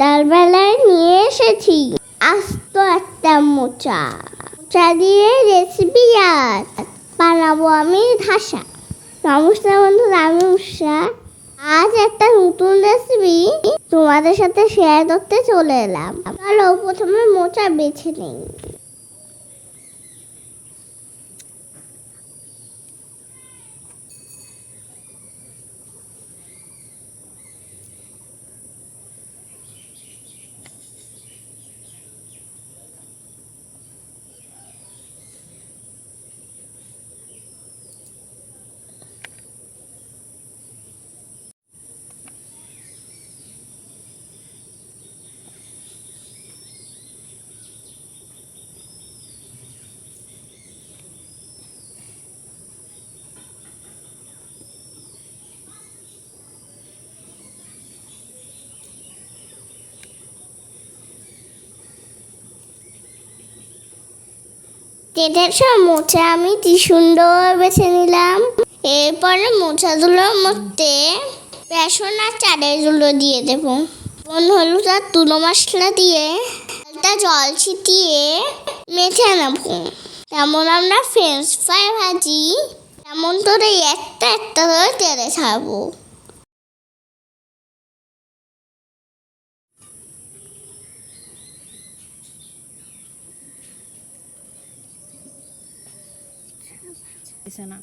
সকালবেলায় নিয়ে এসেছি। আস্ত একটা মোচা। মোচা দিয়ে রেসিপি আজ বানাবো আমি ধাসা। নমস্কার বন্ধুরা, আমি উষা। আজ একটা নতুন রেসিপি তোমাদের সাথে শেয়ার করতে চলে এলাম। চলো প্রথমে মোচা বেছে নেই। কেটেছ মোচা আমি কি সুন্দর বেছে নিলাম। এরপরে মোচাগুলোর মধ্যে বেসন আর চালেরগুলো দিয়ে দেবো। বন হলুদ আর তুলো মশলা দিয়ে হালকা জল ছিটিয়ে মেখে নেব। তেমন আমরা ফ্রেঞ্চ ফ্রাই ভাজি, তেমন করে একটা একটা করে তেলে ছাড়বো দিছে না।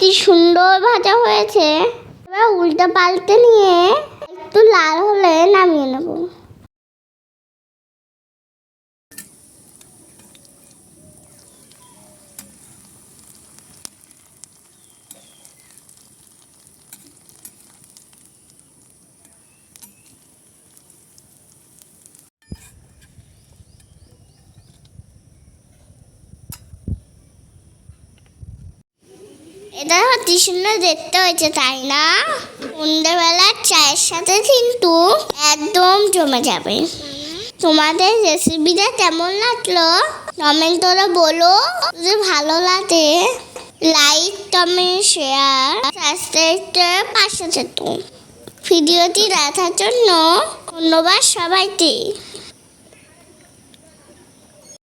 কি সুন্দর ভাজা হয়েছে। এবার উল্টা পাল্টে নিয়ে একটু লাল হলে নামিয়ে নেব। এটা সুন্দর দেখতে হয়েছে, তাই না? সন্ধ্যেবেলার চায়ের সাথে কিন্তু একদম জমে যাবে। তোমাদের রেসিপিটা কেমন লাগল? কমেন্ট করে বলো। যদি ভালো লাগে লাইক কমেন্ট শেয়ার সাবস্ক্রাইব পাশে যেত ভিডিওটি দেখার জন্য ধন্যবাদ সবাইকে।